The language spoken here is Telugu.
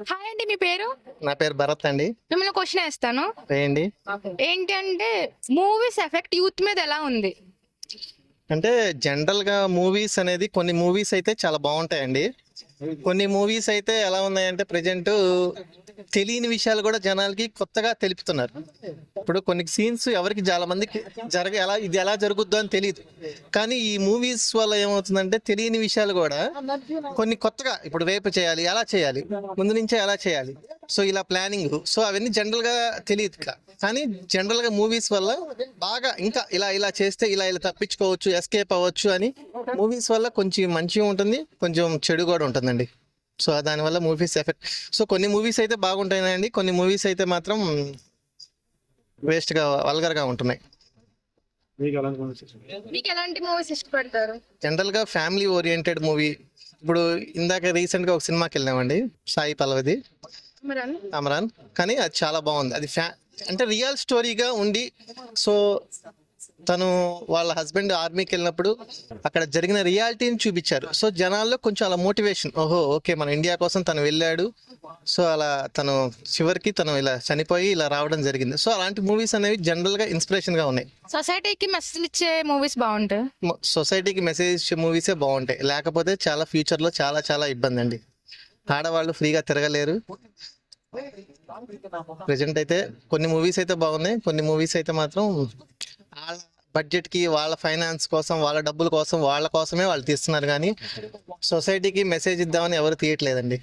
హాయ్ అండి మీ పేరు? నా పేరు భరత్ అండి. మిమ్మల్ని క్వశ్చన్ వేస్తాను. వేయండి ఏంటంటే మూవీస్ ఎఫెక్ట్ యూత్ మీద ఎలా ఉంది? అంటే జనరల్గా మూవీస్ అనేది కొన్ని మూవీస్ అయితే చాలా బాగుంటాయండి. కొన్ని మూవీస్ అయితే ఎలా ఉన్నాయంటే ప్రజెంట్ తెలియని విషయాలు కూడా జనాలకి కొత్తగా తెలుపుతున్నారు. ఇప్పుడు కొన్ని సీన్స్ ఎవరికి చాలా మందికి జరగ ఎలా ఇది ఎలా జరుగుద్దో అని తెలియదు కానీ ఈ మూవీస్ వల్ల ఏమవుతుందంటే తెలియని విషయాలు కూడా కొన్ని కొత్తగా ఇప్పుడు వేపు చేయాలి ఎలా చేయాలి ముందు నుంచే ఎలా చేయాలి సో ఇలా ప్లానింగ్ సో అవన్నీ జనరల్గా తెలియదు కానీ జనరల్గా మూవీస్ వల్ల బాగా ఇంకా ఇలా ఇలా చేస్తే ఇలా ఇలా తప్పించుకోవచ్చు ఎస్కేప్ అవ్వచ్చు అని మూవీస్ వల్ల కొంచెం మంచిగా ఉంటుంది కొంచెం చెడు కూడా ఉంటుందండి. సో దానివల్ల మూవీస్ ఎఫెక్ట్ సో కొన్ని మూవీస్ అయితే బాగుంటాయండి కొన్ని మూవీస్ అయితే మాత్రం వేస్ట్గా వల్గర్గా ఉంటున్నాయి. మీకు ఎలాంటి మూవీస్ ఇష్టపడతారు? జనరల్గా ఫ్యామిలీ ఓరియంటెడ్ మూవీ ఇప్పుడు ఇందాక రీసెంట్గా ఒక సినిమాకి వెళ్ళామండి సాయి పల్లవిది. అమరాన్? కానీ అది చాలా బాగుంది. అది ఫ్యా అంటే రియల్ స్టోరీగా ఉండి సో తను వాళ్ళ హస్బెండ్ ఆర్మీకి వెళ్ళినప్పుడు అక్కడ జరిగిన రియాలిటీని చూపించారు. సో జనాల్లో కొంచెం అలా మోటివేషన్ ఓహో ఓకే మన ఇండియా కోసం తను వెళ్ళాడు. సో అలా తను చివరికి తను ఇలా చనిపోయి ఇలా రావడం జరిగింది. సో అలాంటి మూవీస్ అనేవి జనరల్గా ఇన్స్పిరేషన్గా ఉన్నాయి. సొసైటీకి మెసేజ్ ఇచ్చే మూవీస్ బాగుంటాయి? సొసైటీకి మెసేజ్ ఇచ్చే మూవీసే బాగుంటాయి. లేకపోతే చాలా ఫ్యూచర్లో చాలా చాలా ఇబ్బంది అండి. ఆడవాళ్ళు ఫ్రీగా తిరగలేరు. ప్రజెంట్ అయితే కొన్ని మూవీస్ అయితే బాగున్నాయి. కొన్ని మూవీస్ అయితే మాత్రం వాళ్ళ బడ్జెట్కి వాళ్ళ ఫైనాన్స్ కోసం వాళ్ళ డబ్బుల కోసం వాళ్ళ కోసమే వాళ్ళు తీస్తున్నారు కానీ సొసైటీకి మెసేజ్ ఇద్దామని ఎవరు తీయట్లేదండి.